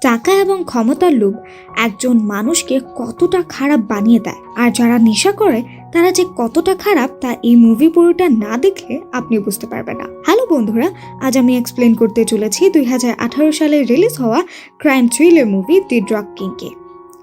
টাকা এবং ক্ষমতার লোভ একজন মানুষকে কতটা খারাপ বানিয়ে দেয়। আর যারা নেশা করে, তারা যে কতটা খারাপ তা এই মুভি পুরোটা না দেখলে আপনি বুঝতে পারবেন না। হ্যালো বন্ধুরা, আজ আমি এক্সপ্লেন করতে চলেছি দুই হাজার আঠারো সালে রিলিজ হওয়া crime thriller movie the drug কিংকে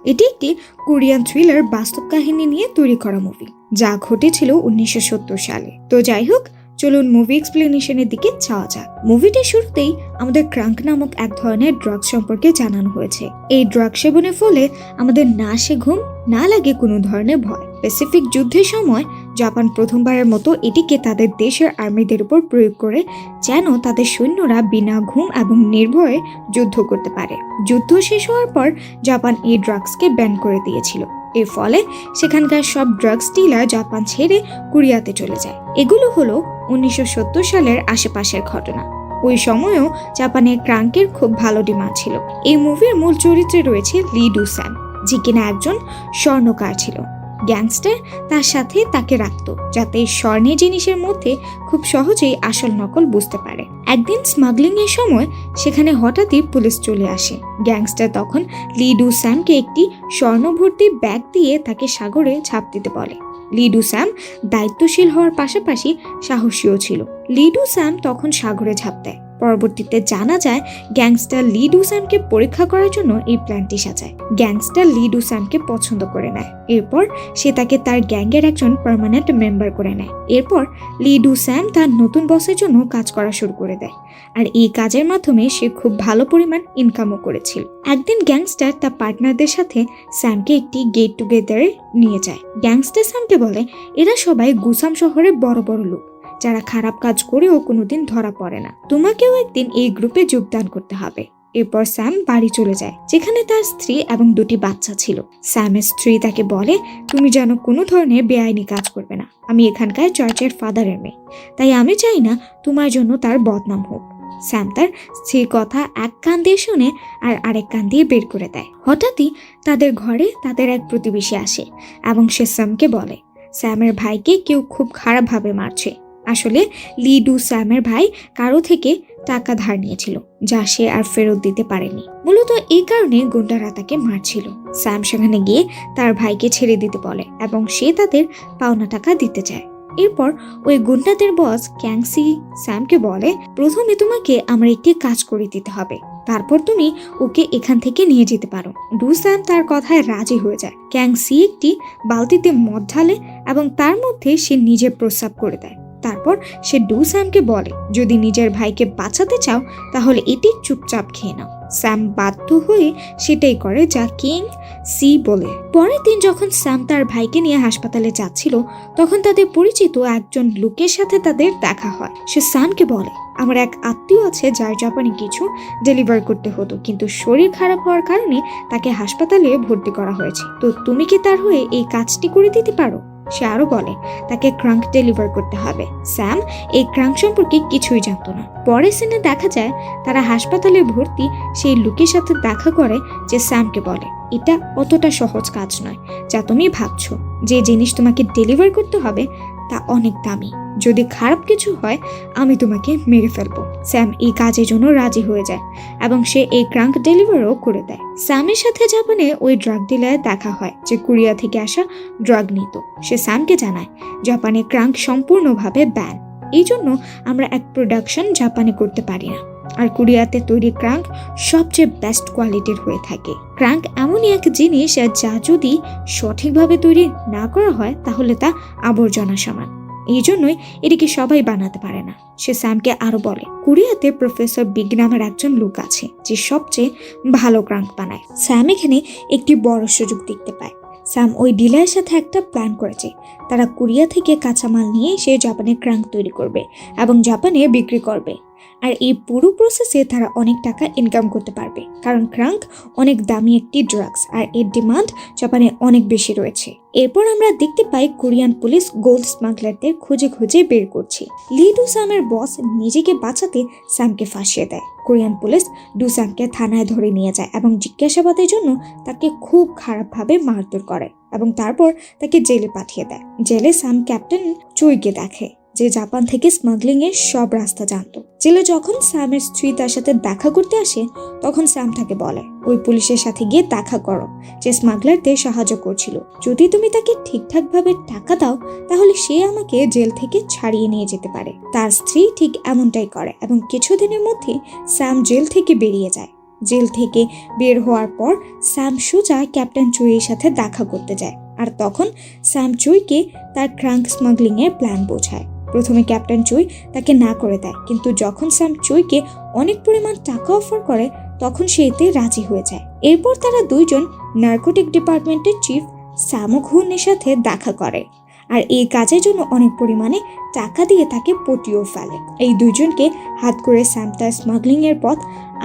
এটি একটি কোরিয়ান থ্রিলার বাস্তব কাহিনী নিয়ে তৈরি করা মুভি যা ঘটেছিল উনিশশো সত্তর সালে। তো যাই হোক চলুন মুভি এক্সপ্লেনেশনের দিকে যাওয়া যাক। মুভিটির শুরুতেই আমাদের ক্রাঙ্ক নামক এক ধরনের ড্রাগ সম্পর্কে জানানো হয়েছে। এই ড্রাগ সেবনের ফলে আমাদের না সে ঘুম, না লাগে কোনো ধরনের ভয়। প্যাসিফিক যুদ্ধের সময় জাপান প্রথমবারের মতো এটিকে তাদের দেশের আর্মিদের উপর প্রয়োগ করে, যেন তাদের সৈন্যরা বিনা ঘুম এবং নির্ভয়ে যুদ্ধ করতে পারে। যুদ্ধ শেষ হওয়ার পর জাপান এই ড্রাগসকে ব্যান করে দিয়েছিল। এর ফলে সেখানকার সব ড্রাগস ডিলার জাপান ছেড়ে কোরিয়াতে চলে যায়। এগুলো হলো উনিশশো সত্তর সালের আশেপাশের ঘটনা। ওই সময়েও জাপানের ক্রাঙ্কের খুব ভালো ডিমান্ড ছিল। এই মুভির মূল চরিত্রে রয়েছে লি ডুস্যান যে কিনা একজন স্বর্ণকার ছিল। গ্যাংস্টার তার সাথে তাকে রাখত, যাতে স্বর্ণের জিনিসের মধ্যে খুব সহজেই আসল নকল বুঝতে পারে। একদিন স্মাগলিং এর সময় সেখানে হঠাৎই পুলিশ চলে আসে। গ্যাংস্টার তখন লিডু স্যামকে একটি স্বর্ণ ভর্তি ব্যাগ দিয়ে তাকে সাগরে ঝাঁপ দিতে বলে। লিডু স্যাম দায়িত্বশীল হওয়ার পাশাপাশি সাহসীও ছিল। লিডু স্যাম তখন সাগরে ঝাঁপ দেয়। পরবর্তীতে জানা যায়, গ্যাংস্টার লিডু স্যামকে পরীক্ষা করার জন্য এই প্ল্যানটি সাজায়। গ্যাংস্টার লিডু স্যামকে পছন্দ করে নেয়। এরপর সে তাকে তার গ্যাংয়ের একজন পার্মানেন্ট মেম্বার করে নেয়। এরপর লিডু স্যাম তার নতুন বসের জন্য কাজ করা শুরু করে দেয়। আর এই কাজের মাধ্যমে সে খুব ভালো পরিমাণ ইনকামও করেছিল। একদিন গ্যাংস্টার তার পার্টনারদের সাথে স্যামকে একটি গেট টুগেদারে নিয়ে যায়। গ্যাংস্টার স্যামকে বলে, এরা সবাই গুসাম শহরে বড় বড় লোক। যারা খারাপ কাজ করেও কোনোদিন ধরা পড়ে না। তোমাকেও একদিন এই গ্রুপে যোগদান করতে হবে। এরপর স্যাম বাড়ি চলে যায়, যেখানে তার স্ত্রী এবং দুটি বাচ্চা ছিল। স্যামের স্ত্রী তাকে বলে, তুমি যেন কোনো ধরনের বেআইনি কাজ করবে না। আমি এখানকার চার্চের ফাদারের মেয়ে। তাই আমি চাই না তোমার জন্য তার বদনাম হোক। স্যাম তার স্ত্রীর কথা এক কান দিয়ে শুনে আর আরেক কান দিয়ে বের করে দেয়। হঠাৎই তাদের ঘরে তাদের এক প্রতিবেশী আসে এবং সে স্যামকে বলে, স্যামের ভাইকে কেউ খুব খারাপভাবে মারছে। আসলে লিডু স্যামের ভাই কারও থেকে টাকা ধার নিয়েছিল, যা সে আর ফেরত দিতে পারেনি। মূলত এই কারণে গুন্ডারা তাকে মারছিল। স্যাম সেখানে গিয়ে তার ভাইকে ছেড়ে দিতে বলে এবং সে তাদের পাওনা টাকা দিতে চায়। এরপর ওই গুন্ডাদের বস ক্যাংসি স্যামকে বলে, প্রথমে তোমাকে আমার একটি কাজ করে দিতে হবে। তারপর তুমি ওকে এখান থেকে নিয়ে যেতে পারো। ডু স্যাম তার কথায় রাজি হয়ে যায়। ক্যাংসি একটি বালতিতে মদ ঢালে এবং তার মধ্যে সে নিজে প্রস্রাব করে দেয়। তারপর সে ডু স্যামকে বলে, যদি নিজের ভাইকে বাঁচাতে চাও, তাহলে এটি চুপচাপ খেয়ে নাও। স্যাম বাধ্য হয়ে সেটাই করে যা কিং সি বলে। পরের দিন যখন স্যাম তার ভাইকে নিয়ে হাসপাতালে যাচ্ছিল, তখন তাদের পরিচিত একজন লোকের সাথে তাদের দেখা হয়। সে স্যামকে বলে, আমার এক আত্মীয় আছে যার জাপানে কিছু ডেলিভার করতে হতো, কিন্তু শরীর খারাপ হওয়ার কারণে তাকে হাসপাতালে ভর্তি করা হয়েছে। তো তুমি কি তার হয়ে এই কাজটি করে দিতে পারো? সে আরও বলে, তাকে ক্রাঙ্ক ডেলিভার করতে হবে। স্যাম এই ক্রাঙ্ক সম্পর্কে কিছুই জানতো না। পরের সিনে দেখা যায়, তারা হাসপাতালে ভর্তি, সেই লোকের সাথে দেখা করে যে স্যামকে বলে, এটা অতটা সহজ কাজ নয়, যা তুমি ভাবছ। যে জিনিস তোমাকে ডেলিভার করতে হবে তা অনেক দামি। যদি খারাপ কিছু হয়, আমি তোমাকে মেরে ফেলব। স্যাম এই কাজের জন্য রাজি হয়ে যায় এবং সে এই ক্রাঙ্ক ডেলিভারও করে দেয়। স্যামের সাথে জাপানে ওই ড্রাগ ডিলার দেখা হয় যে কোরিয়া থেকে আসা ড্রাগ নিত। সে স্যামকে জানায়, জাপানে ক্রাঙ্ক সম্পূর্ণভাবে ব্যান। এই জন্য আমরা এক প্রোডাকশন জাপানে করতে পারি না। আর কোরিয়াতে তৈরি ক্রাঙ্ক সবচেয়ে বেস্ট কোয়ালিটির হয়ে থাকে। ক্রাঙ্ক এমনই এক জিনিস যা যদি সঠিকভাবে তৈরি না করা হয়, তাহলে তা আবর্জনা সমান। এই জন্যই এটিকে সবাই বানাতে পারে না। সে স্যামকে আরও বলে, কোরিয়াতে প্রফেসর বিগ নামের একজন লোক আছে, যে সবচেয়ে ভালো ক্রাঙ্ক বানায়। স্যাম এখানে একটি বড় সুযোগ দেখতে পায়। স্যাম ওই ডিলারের সাথে একটা প্ল্যান করেছে। তারা কোরিয়া থেকে কাঁচামাল নিয়ে সে জাপানে ক্রাঙ্ক তৈরি করবে এবং জাপানে বিক্রি করবে। আর এই পুরো প্রসেসে তারা অনেক টাকা ইনকাম করতে পারবে। কারণ ক্রাঙ্ক অনেক দামি একটি ড্রাগস আর এর ডিমান্ড জাপানে অনেক বেশি রয়েছে। এরপর আমরা দেখতে পাই কোরিয়ান পুলিশ গোল্ড স্মাগলারদের খুঁজে খুঁজে বের করছে। লি ডুসামের বস নিজেকে বাঁচাতে স্যামকে ফাঁসিয়ে দেয়। কোরিয়ান পুলিশ ডুসামকে থানায় ধরে নিয়ে যায় এবং জিজ্ঞাসাবাদের জন্য তাকে খুব খারাপভাবে মারধর করে এবং তারপর তাকে জেলে পাঠিয়ে দেয়। জেলে স্যাম ক্যাপ্টেন চুইকে দেখে। যে জাপান থেকে স্মাগলিং এর সব রাস্তা জানতো। জেলে যখন স্যামের স্ত্রী তার সাথে দেখা করতে আসে, তখন স্যাম তাকে বলে, ওই পুলিশের সাথে গিয়ে দেখা করো, যে স্মাগলারদের সাহায্য করছিল। যদি তুমি তাকে ঠিকঠাকভাবে টাকা দাও, তাহলে সে আমাকে জেল থেকে ছাড়িয়ে নিয়ে যেতে পারে। তার স্ত্রী ঠিক এমনটাই করে এবং কিছুদিনের মধ্যে স্যাম জেল থেকে বেরিয়ে যায়। জেল থেকে বের হওয়ার পর স্যাম সোজা ক্যাপ্টেন চুইয়ের সাথে দেখা করতে যায়। আর তখন স্যাম চুইকে তার ক্রাঙ্ক স্মাগলিং এর প্ল্যান বোঝায়। প্রথমে ক্যাপ্টেন চুই তাকে না করে দেয়। কিন্তু যখন স্যাম চুইকে অনেক পরিমাণ টাকা অফার করে, তখন সে এতে রাজি হয়ে যায়। এরপর তারা দুইজন নার্কোটিক ডিপার্টমেন্টের চিফ সামুঘুনের সাথে দেখা করে। আর এই কাজের জন্য অনেক পরিমাণে টাকা দিয়ে তাকে পটিয়েও ফেলে। এই দুইজনকে হাত করে স্যাম তার স্মাগলিং এর পথ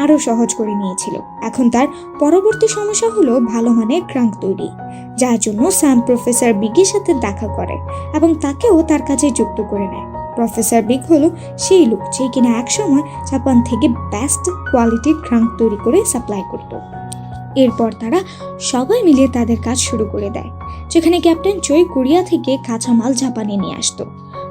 আরও সহজ করে নিয়েছিল। এখন তার পরবর্তী সমস্যা হলো ভালো মানের ক্রাঙ্ক তৈরি, যার জন্য স্যাম প্রফেসর বিগের সাথে দেখা করে এবং তাকেও তার কাজে যুক্ত করে নেয়। প্রফেসর বিগ হলো সেই লোক যে কিনা একসময় জাপান থেকে বেস্ট কোয়ালিটির ক্রাঙ্ক তৈরি করে সাপ্লাই করত। এরপর তারা সবাই মিলে তাদের কাজ শুরু করে দেয়। যেখানে ক্যাপ্টেন চই কোরিয়া থেকে কাঁচামাল জাপানে নিয়ে আসতো।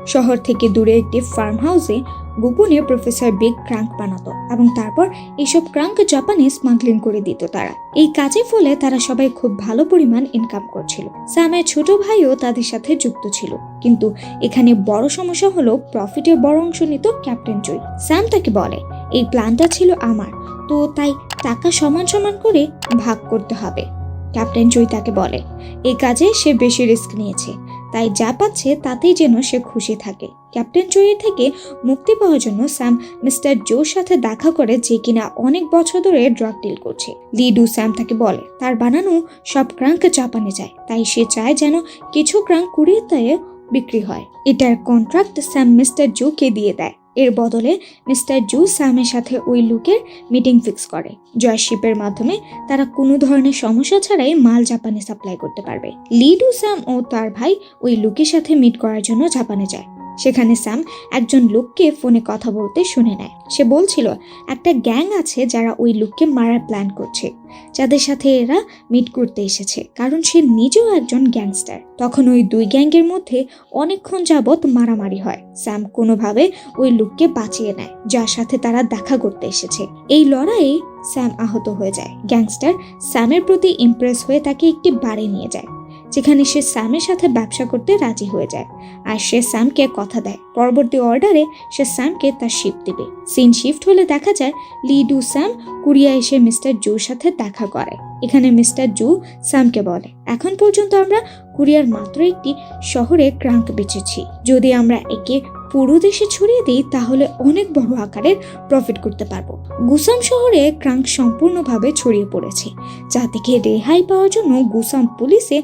শহর থেকে দূরে একটি ফার্ম হাউসে গোপনে প্রফেসর বিগ ক্রাঙ্ক বানাতো এবং তারপর এইসব ক্রাঙ্ক জাপানে স্মাগলিং করে দিত তারা। এই কাজের ফলে তারা সবাই খুব ভালো পরিমাণ ইনকাম করছিল। স্যামের ছোট ভাইও তাদের সাথে যুক্ত ছিল। কিন্তু এখানে বড় সমস্যা হলো প্রফিটের বড় অংশ নিত ক্যাপ্টেন চই। স্যাম তাকে বলে, এই প্ল্যানটা ছিল আমার, তো তাই টাকা সমান সমান করে ভাগ করতে হবে। ক্যাপ্টেন চই তাকে বলে এই কাজে সে বেশি রিস্ক নিয়েছে, তাই যা পাচ্ছে তাতেই যেন সে খুশি থাকে। ক্যাপ্টেন চইয়ের থেকে মুক্তি পাওয়ার জন্য স্যাম মিস্টার জোর সাথে দেখা করে যে কিনা অনেক বছর ধরে ড্রাগ ডিল করছে। লিডু স্যাম তাকে বলে, তার বানানো সব ক্রাঙ্ক জাপানে যায়, তাই সে চায় যেন কিছু ক্রাঙ্ক কুড়িয়ে বিক্রি হয়। এটার কন্ট্রাক্ট স্যাম মিস্টার জোকে দিয়ে দেয়। এর বদলে মিস্টার জু স্যামের সাথে ওই লুকের মিটিং ফিক্স করে। জয় জয়শিপের মাধ্যমে তারা কোনো ধরনের সমস্যা ছাড়াই মাল জাপানে সাপ্লাই করতে পারবে। লিডু স্যাম ও তার ভাই ওই লুকের সাথে মিট করার জন্য জাপানে যায়। সেখানে স্যাম একজন লোককে ফোনে কথা বলতে শুনে নেয়। সে বলছিল, একটা গ্যাং আছে যারা ওই লোককে মারার প্ল্যান করছে, যাদের সাথে এরা মিট করতে এসেছে, কারণ সে নিজেও একজন গ্যাংস্টার। তখন ওই দুই গ্যাংয়ের মধ্যে অনেকক্ষণ যাবৎ মারামারি হয়। স্যাম কোনোভাবে ওই লোককে বাঁচিয়ে নেয়, যার সাথে তারা দেখা করতে এসেছে। এই লড়াইয়ে স্যাম আহত হয়ে যায়। গ্যাংস্টার স্যামের প্রতি ইমপ্রেস হয়ে তাকে একটি বাড়ি নিয়ে যায়। যেখানে সে স্যামের সাথে ব্যবসা করতে রাজি হয়ে যায়। আর সে স্যামকে কথা দেয়। পরবর্তী অর্ডারে সে স্যামকে তার শিফট দেবে। সিন শিফট হলে দেখা যায় লিডু স্যাম কুরিয়া এসে মিস্টার জুর সাথে দেখা করে। এখানে মিস্টার জু স্যামকে বলে, এখন পর্যন্ত আমরা কুরিয়ার মাত্র একটি শহরে ক্রাঙ্ক বেচেছি। যদি আমরা একে পুরো দেশে ছড়িয়ে দিই, তাহলে অনেক বড় আকারের প্রফিট করতে পারব। গুসাম শহরে ক্রাঙ্ক সম্পূর্ণভাবে ছড়িয়ে পড়েছে। যা থেকে রেহাই পাওয়ার জন্য গুসাম পুলিশে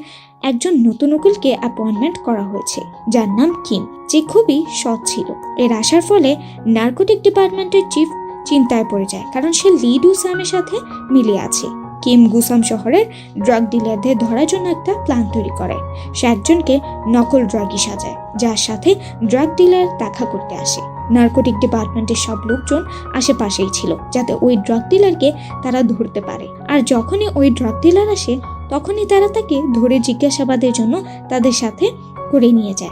একজন নতুন উকিলকে অ্যাপয়েন্টমেন্ট করা হয়েছে, যার নাম কিম, যে খুবই সৎ ছিল। এর আসার ফলে নার্কোটিক ডিপার্টমেন্টের চিফ চিন্তায় পড়ে যায়, কারণ সে লিডু স্যামের সাথে মিলে আছে। কিম গুসাম শহরের ড্রাগ ডিলারদের ধরার জন্য একটা প্ল্যান তৈরি করে। সে একজনকে নকল ড্রাগই সাজায়, যার সাথে ড্রাগ ডিলার দেখা করতে আসে। নার্কোটিক ডিপার্টমেন্টের সব লোকজন আশেপাশেই ছিল, যাতে ওই ড্রাগ ডিলারকে তারা ধরতে পারে। আর যখনই ওই ড্রাগ ডিলার আসে তখনই তারা তাকে ধরে জিজ্ঞাসাবাদের জন্য তাদের সাথে করে নিয়ে যায়।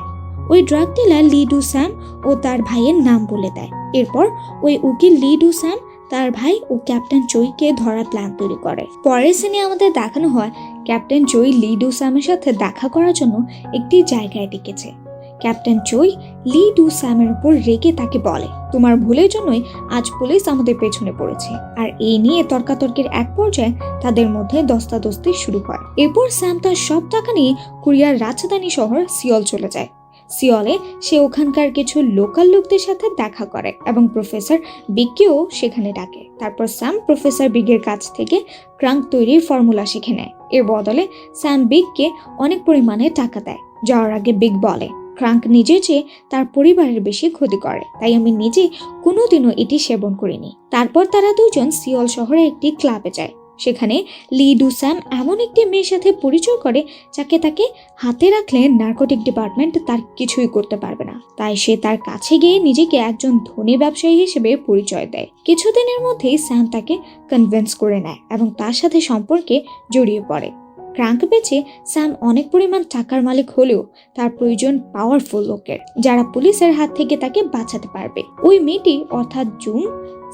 ওই ড্রাগ ডিলার লিডু স্যাম ও তার ভাইয়ের নাম বলে দেয়। এরপর ওই উকিল লিডু স্যাম তার ভাই ও ক্যাপ্টেন জয়কে ধরার প্ল্যান তৈরি করে। পরের সিনে আমাদের দেখানো হয়, ক্যাপ্টেন জয়ী লিডু স্যামের সাথে দেখা করার জন্য একটি জায়গায় ডেকেছে। ক্যাপ্টেন চই লিডু স্যামের উপর রেগে তাকে বলে, তোমার ভুলের জন্যই আজ পুলিশ আমাদের পেছনে পড়েছে। আর এই নিয়ে তর্কাতর্কের এক পর্যায়ে তাদের মধ্যে দস্তাদস্তি শুরু হয়। এরপর স্যাম তার সব টাকা নিয়ে কোরিয়ার রাজধানী শহর সিওল চলে যায়। সিওলে সে ওখানকার কিছু লোকাল লোকদের সাথে দেখা করে এবং প্রফেসর বিগকেও সেখানে ডাকে। তারপর স্যাম প্রফেসর বিগের কাছ থেকে ক্রাঙ্ক তৈরির ফর্মুলা শিখে নেয়। এর বদলে স্যাম বিগকে অনেক পরিমাণে টাকা দেয়। যাওয়ার আগে বিগ বলে ক্রাঙ্ক নিজে চেয়ে তার পরিবারের বেশি ক্ষতি করে, তাই আমি নিজে কোনোদিনও এটি সেবন করিনি। তারপর তারা দুজন সিওল শহরে একটি ক্লাবে যায়। সেখানে লিডু স্যাম এমন একটি মেয়ের সাথে পরিচয় করে, যাকে তাকে হাতে রাখলে নার্কোটিক ডিপার্টমেন্ট তার কিছুই করতে পারবে না। তাই সে তার কাছে গিয়ে নিজেকে একজন ধনী ব্যবসায়ী হিসেবে পরিচয় দেয়। কিছুদিনের মধ্যেই স্যাম তাকে কনভিন্স করে নেয় এবং তার সাথে সম্পর্কে জড়িয়ে পড়ে। ক্রাঙ্ক বেচে স্যাম অনেক পরিমাণ টাকার মালিক হলেও তার প্রয়োজন পাওয়ারফুল লোকের, যারা পুলিশের হাত থেকে তাকে বাঁচাতে পারবে। ওই মেয়েটি অর্থাৎ জুম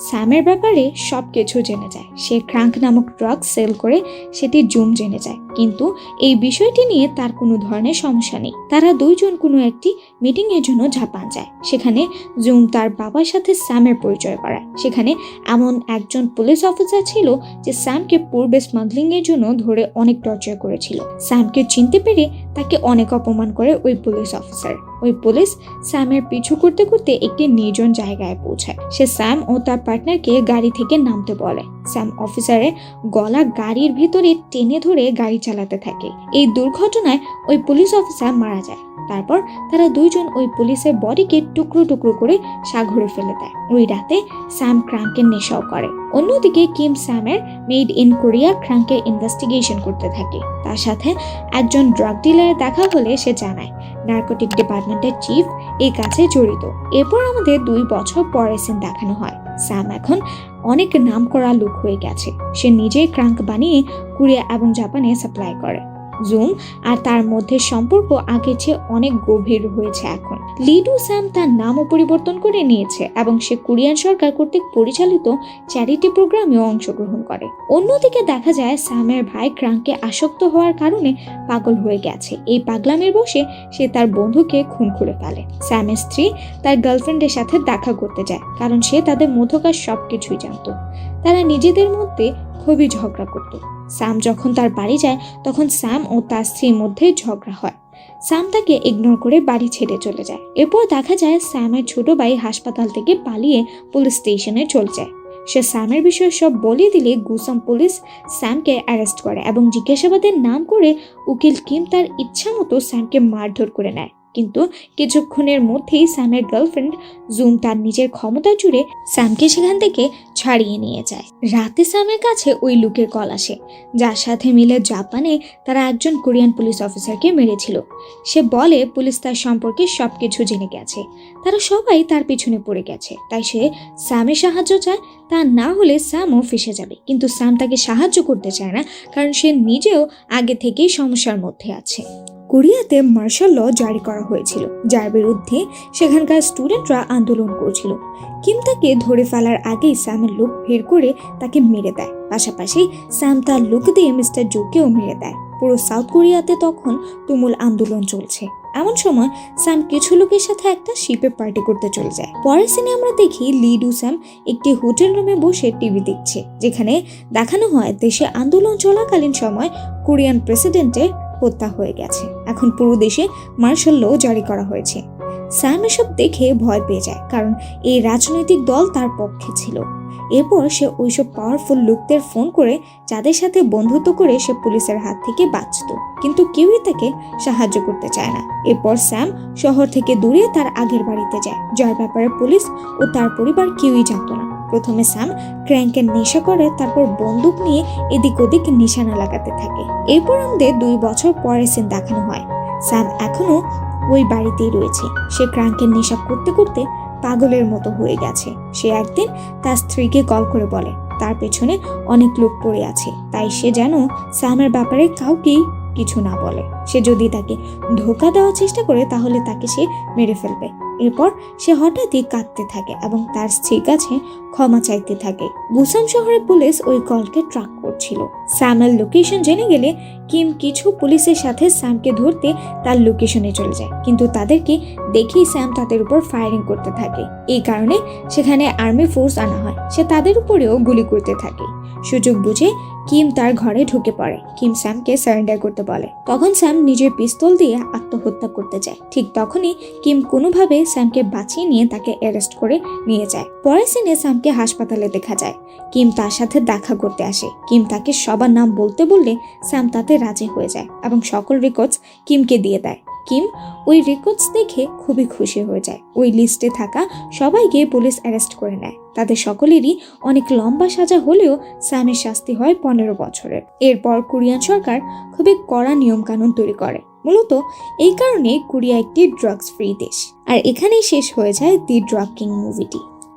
স্যামের ব্যাপারে সব কিছু জেনে যায়। সে ক্রাঙ্ক নামক ড্রাগ সেল করে সেটি জুম জেনে যায়। কিন্তু এই বিষয়টি নিয়ে তার কোনো ধরনের সমস্যা নেই। তারা দুইজন কোনো একটি মিটিং এর জন্য জাপান যায়। সেখানে জুম তার বাবার সাথে স্যামের পরিচয় করায়। সেখানে এমন একজন পুলিশ অফিসার ছিল যে স্যামকে পূর্বে স্মাগলিং এর জন্য ধরে অনেক টর্চার করেছিল। স্যামকে চিনতে পেরে তাকে অনেক অপমান করে ওই পুলিশ অফিসার। ওই পুলিশ স্যামের পিছু করতে করতে একটি নির্জন জায়গায় পৌঁছায়। সে স্যাম ও তার পার্টনারকে গাড়ি থেকে নামতে বলে। স্যাম অফিসারের গলা গাড়ির ভিতরে টেনে ধরে গাড়ি চালাতে থাকে। এই দুর্ঘটনায় ওই পুলিশ অফিসার মারা যায়। তারপর তারা দুইজন ওই পুলিশের বডিকে টুকরো টুকরো করে সাগরে ফেলে দেয়। ওই রাতে স্যাম ক্রাঙ্কের নেশাও করে। অন্যদিকে কিম স্যামের মেড ইন কোরিয়া ক্রাঙ্কে ইনভেস্টিগেশন করতে থাকে। তার সাথে একজন ড্রাগ ডিলারের দেখা হলে সে জানায়, নার্কোটিক ডিপার্টমেন্টের চিফ এই কাজে জড়িত। এরপর আমাদের দুই বছর পরে সিন দেখানো হয়। স্যাম এখন অনেক নাম করা লোক হয়ে গেছে। সে নিজেই ক্রাঙ্ক বানিয়ে কোরিয়া এবং জাপানে সাপ্লাই করে। জুম আর তার মধ্যে সম্পর্ক আগের চেয়ে অনেক গভীর হয়েছে এখন। লিডু স্যাম তার নামও পরিবর্তন করে নিয়েছে এবং সে কোরিয়ান সরকার কর্তৃক পরিচালিত চ্যারিটি প্রোগ্রামেও অংশগ্রহণ করে। অন্যদিকে দেখা যায় স্যামের ভাই ক্রাঙ্কে আসক্ত হওয়ার কারণে পাগল হয়ে গেছে। এই পাগলামের বসে সে তার বন্ধুকে খুন করে ফেলে। স্যামের স্ত্রী তার গার্লফ্রেন্ডের সাথে দেখা করতে যায়, কারণ সে তাদের মধ্যকার সবকিছুই জানতো। তারা নিজেদের মধ্যে খুবই ঝগড়া করত। স্যাম যখন তার বাড়ি যায়, তখন স্যাম ও তার স্ত্রীর মধ্যে ঝগড়া হয়। স্যাম তাকে ইগনোর করে বাড়ি ছেড়ে চলে যায়। এরপর দেখা যায় স্যামের ছোট ভাই হাসপাতাল থেকে পালিয়ে পুলিশ স্টেশনে চলে যায়। সে স্যামের বিষয়ে সব বলে দিলে গুসাম পুলিশ স্যামকে অ্যারেস্ট করে এবং জিজ্ঞাসাবাদের নাম করে উকিল কিম তার ইচ্ছা মতো স্যামকে মারধর করে নেয়। কিন্তু কিছুক্ষণের মধ্যেই স্যামের গার্লফ্রেন্ড জুম তার নিজের ক্ষমতা জুড়ে স্যামকে সেখান থেকে ছাড়িয়ে নিয়ে যায়। রাতে স্যামের কাছে ওই লুকের কল আসে, যার সাথে মিলে জাপানে তারা একজন কোরিয়ান পুলিশ অফিসারকে মেরেছিল। সে বলে, পুলিশ তার সম্পর্কে সবকিছু জেনে গেছে। তারা সবাই তার পিছনে পড়ে গেছে। তাই সে স্যামের সাহায্য চায়। তা না হলে স্যামও ফেসে যাবে। কিন্তু স্যাম তাকে সাহায্য করতে চায় না, কারণ সে নিজেও আগে থেকেই সমস্যার মধ্যে আছে। কোরিয়াতে মার্শাল ল জারি করা হয়েছিল, যার বিরুদ্ধে সেখানকার স্টুডেন্টরা আন্দোলন করছিল। কিম তাকে ধরে ফেলার আগেই স্যামের লুক বের করে তাকে মেরে দেয়। পাশাপাশি স্যাম তার লুক দিয়ে মিস্টার জোকেও মেরে দেয়। পুরো সাউথ কোরিয়াতে তখন তুমুল আন্দোলন চলছে। এমন সময় স্যাম কিছু লোকের সাথে একটা শিপে পার্টি করতে চলে যায়। পরের সিনে আমরা দেখি লিডু স্যাম একটি হোটেল রুমে বসে টিভি দেখছে, যেখানে দেখানো হয় দেশে আন্দোলন চলাকালীন সময় কোরিয়ান প্রেসিডেন্টের হত্যা হয়ে গেছে। এখন পুরো দেশে মার্শাল ল জারি করা হয়েছে। স্যাম এসব দেখে ভয় পেয়ে যায়, কারণ এই রাজনৈতিক দল তার পক্ষে ছিল। এরপর সে ওইসব পাওয়ারফুল লোকদের ফোন করে যাদের সাথে বন্ধুত্ব করে সে পুলিশের হাত থেকে বাঁচত। কিন্তু কেউই তাকে সাহায্য করতে চায় না। এরপর স্যাম শহর থেকে দূরে তার আগের বাড়িতে যায়, যার ব্যাপারে পুলিশ ও তার পরিবার কেউই জানতো না। প্রথমে স্যাম ক্র্যাঙ্কের নেশা করে, তারপর বন্দুক নিয়ে এদিক ওদিক নিশানা লাগাতে থাকে। এরপর আমাদের দুই বছর পরে সিন দেখানো হয়। স্যাম এখনও ওই বাড়িতেই রয়েছে। সে ক্র্যাঙ্কের নেশা করতে করতে পাগলের মতো হয়ে গেছে। সে একদিন তার স্ত্রীকে কল করে বলে, তার পেছনে অনেক লোক পড়ে আছে। তাই সে যেন স্যামের ব্যাপারে কাউকেই কিছু না বলে। সে যদি তাকে ধোকা দেওয়ার চেষ্টা করে, তাহলে তাকে সে মেরে ফেলবে। এরপর সে হঠাৎই কাঁদতে থাকে এবং তার স্ত্রীর কাছে ক্ষমা চাইতে থাকে। বুসান শহরে পুলিশ ওই কলকে ট্রাক করছিল। স্যামের লোকেশন জেনে গেলে কিম কিছু পুলিশের সাথে স্যামকে ধরতে তার লোকেশনে চলে যায়। কিন্তু তাদেরকে দেখেই স্যাম তাদের উপর ফায়ারিং করতে থাকে। এই কারণে সেখানে আর্মি ফোর্স আনা হয়। সে তাদের উপরেও গুলি করতে থাকে। সুযোগ বুঝে কিম তার ঘরে ঢুকে পড়ে। কিম স্যামকে সারেন্ডার করতে বলে। তখন স্যাম নিজের পিস্তল দিয়ে আত্মহত্যা করতে যায়। ঠিক তখনই কিম কোনোভাবে স্যামকে বাঁচিয়ে নিয়ে তাকে অ্যারেস্ট করে নিয়ে যায়। পরের সিনে স্যামকে হাসপাতালে দেখা যায়। কিম তার সাথে দেখা করতে আসে। কিম তাকে সবার নাম বলতে বললে স্যাম তাতে রাজি হয়ে যায় এবং সকল রেকর্ডস কিমকে দিয়ে দেয়। কিম ওই রেকর্ডস দেখে খুবই খুশি হয়ে যায়। ওই লিস্টে থাকা সবাইকে পুলিশ অ্যারেস্ট করে নেয়। তাদের সকলেরই অনেক লম্বা সাজা হলেও স্যামের শাস্তি হয় পনেরো বছরের। এরপর কোরিয়ান সরকার খুবই কড়া নিয়মকানুন তৈরি করে। মূলত এই কারণে কোরিয়া একটি ড্রাগস ফ্রি দেশ। আর এখানেই শেষ হয়ে যায় দি ড্রাগ কিং মুভিটি